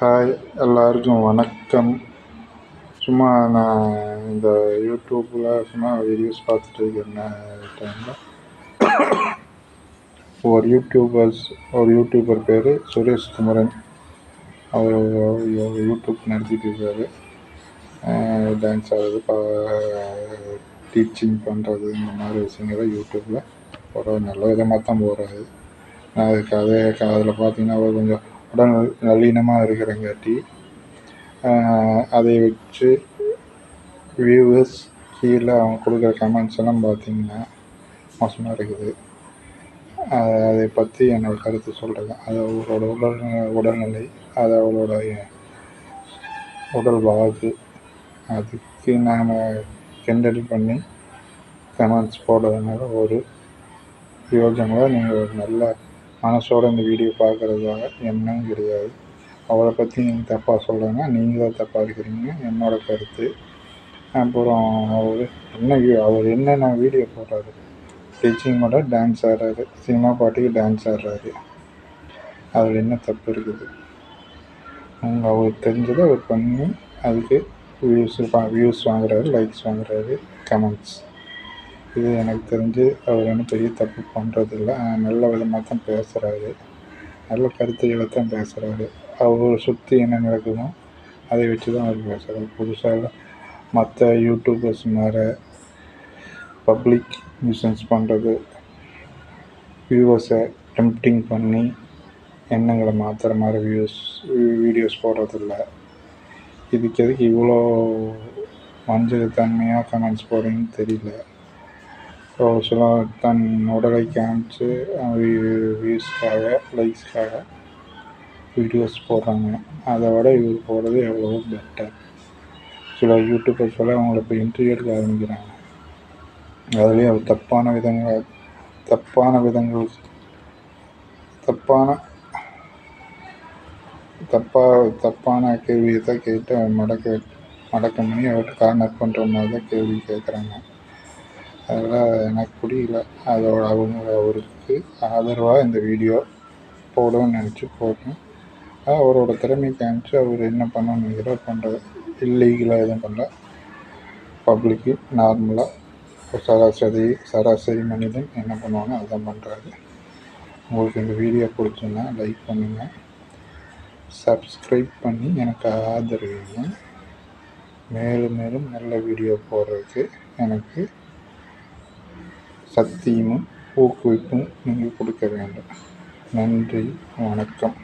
Hi எல்லாருக்கும் வணக்கம். சும்மா நான் இந்த யூடியூப்பில் சும்மா வீடியோஸ் பார்த்துட்டு இருக்கிற டைமில் ஒரு யூடியூபர்ஸ் ஒரு யூடியூபர் பேர் சுரேஷ் குமரன். அவர் யூடியூப் நடத்திட்டு இருக்காரு. டான்ஸ் ஆடுறது பா டீச்சிங் பண்ணுறது இந்த மாதிரி விஷயங்களை யூடியூப்பில் போடுறாரு நல்ல விதமாக தான் போகிறாரு அதுக்கு அதே அதில் பார்த்தீங்கன்னா அவர் கொஞ்சம் உடல் நளினமாக இருக்கிறங்காட்டி அதை வச்சு வியூவர்ஸ் கீழே அவங்க கொடுக்குற கமெண்ட்ஸ் எல்லாம் பார்த்தீங்கன்னா மோசமாக இருக்குது. அதை பற்றி என்னோடய கருத்து சொல்கிறேன் அது அவரோட உடல் உடல்நிலை அது அவளோட உடல் வாகு அதுக்கு நாம் கிண்டல் பண்ணி கமெண்ட்ஸ் போடுறதுனால ஒரு பிரயோஜனம் நீங்கள் ஒரு நல்ல மனசோட இந்த வீடியோ பார்க்குறதாக எண்ணம் கிடையாது. அவளை பற்றி நீங்கள் தப்பாக சொல்கிறேன்னா நீங்கள் தான் தப்பாக இருக்கிறீங்க என்னோடய கருத்து. அப்புறம் அவர் என்ன அவர் என்னென்ன வீடியோ போடுறாரு? டீச்சிங்கோட டான்ஸ் ஆடுறாரு சினிமா பாட்டுக்கு டான்ஸ் ஆடுறாரு. அதில் என்ன தப்பு இருக்குது? அவங்க அவருக்கு தெரிஞ்சதை அவர் பண்ணி அதுக்கு வியூஸ் வியூஸ் வாங்குறாரு லைக்ஸ் வாங்குறாரு கமெண்ட்ஸ் இது எனக்கு தெரிஞ்சு அவர் ஒன்றும் பெரிய தப்பு பண்ணுறதில்ல நல்ல விதமாக தான் பேசுகிறாரு நல்ல கருத்துக்களை தான் பேசுகிறாரு அவர் சுற்றி என்ன நடக்குதோ அதை வச்சு தான் அவர் பேசுகிறார் புதுசாக மற்ற யூடியூபர்ஸ் மேலே பப்ளிக் நியூசன்ஸ் பண்ணுறது வியூவர்ஸை டெம்ப்டிங் பண்ணி எண்ணங்களை மாற்றுற மாதிரி வியூஸ் வீடியோஸ் போடுறதில்ல. இதுக்கு எதுக்கு இவ்வளோ வஞ்சகத்தன்மையாக கமெண்ட்ஸ் போடுறீங்கன்னு தெரியல. ப்ரொஃபஷனலாக சில தன் உடலை காமிச்சு வியூஸ்க்காக லைக்ஸ்க்காக வீடியோஸ் போடுறாங்க. அதை விட இவர் போடுறது எவ்வளவோ பெட்டர் சில யூடியூபர்ஸ் எல்லாம் அவங்கள இப்போ இன்டர்வியூ எடுக்க ஆரம்பிக்கிறாங்க. அதுலேயும் அவர் தப்பான விதங்கள் தப்பான விதங்கள் தப்பான தப்பாக தப்பான கேள்வியை தான் கேட்டு மடக்க மடக்கம் பண்ணி அவர்கிட்ட கார்னர் பண்ணுற மாதிரி தான் கேள்வி கேட்குறாங்க அதெல்லாம் எனக்கு புரியல. அதோட அவங்க அவருக்கு ஆதரவாக இந்த வீடியோ போடணும்னு நினச்சி போடணும் அவரோட திறமை காமிச்சு அவர் என்ன பண்ணணும்னு நினைக்கிறார் பண்ணுறது இல்லீகலாக எதுவும் பண்ணல. பப்ளிக்கு நார்மலாக சராசரி சராசரி மனிதன் என்ன பண்ணுவாங்க அதான் பண்ணுறாரு உங்களுக்கு இந்த வீடியோ பிடிச்சுன்னா லைக் பண்ணுங்கள் சப்ஸ்கிரைப் பண்ணி எனக்கு ஆதரவுங்க மேலும் மேலும் நல்ல வீடியோ போடுறதுக்கு எனக்கு சக்தியும் ஊக்குவிப்பும் நீங்கள் கொடுக்க வேண்டும். நன்றி வணக்கம்.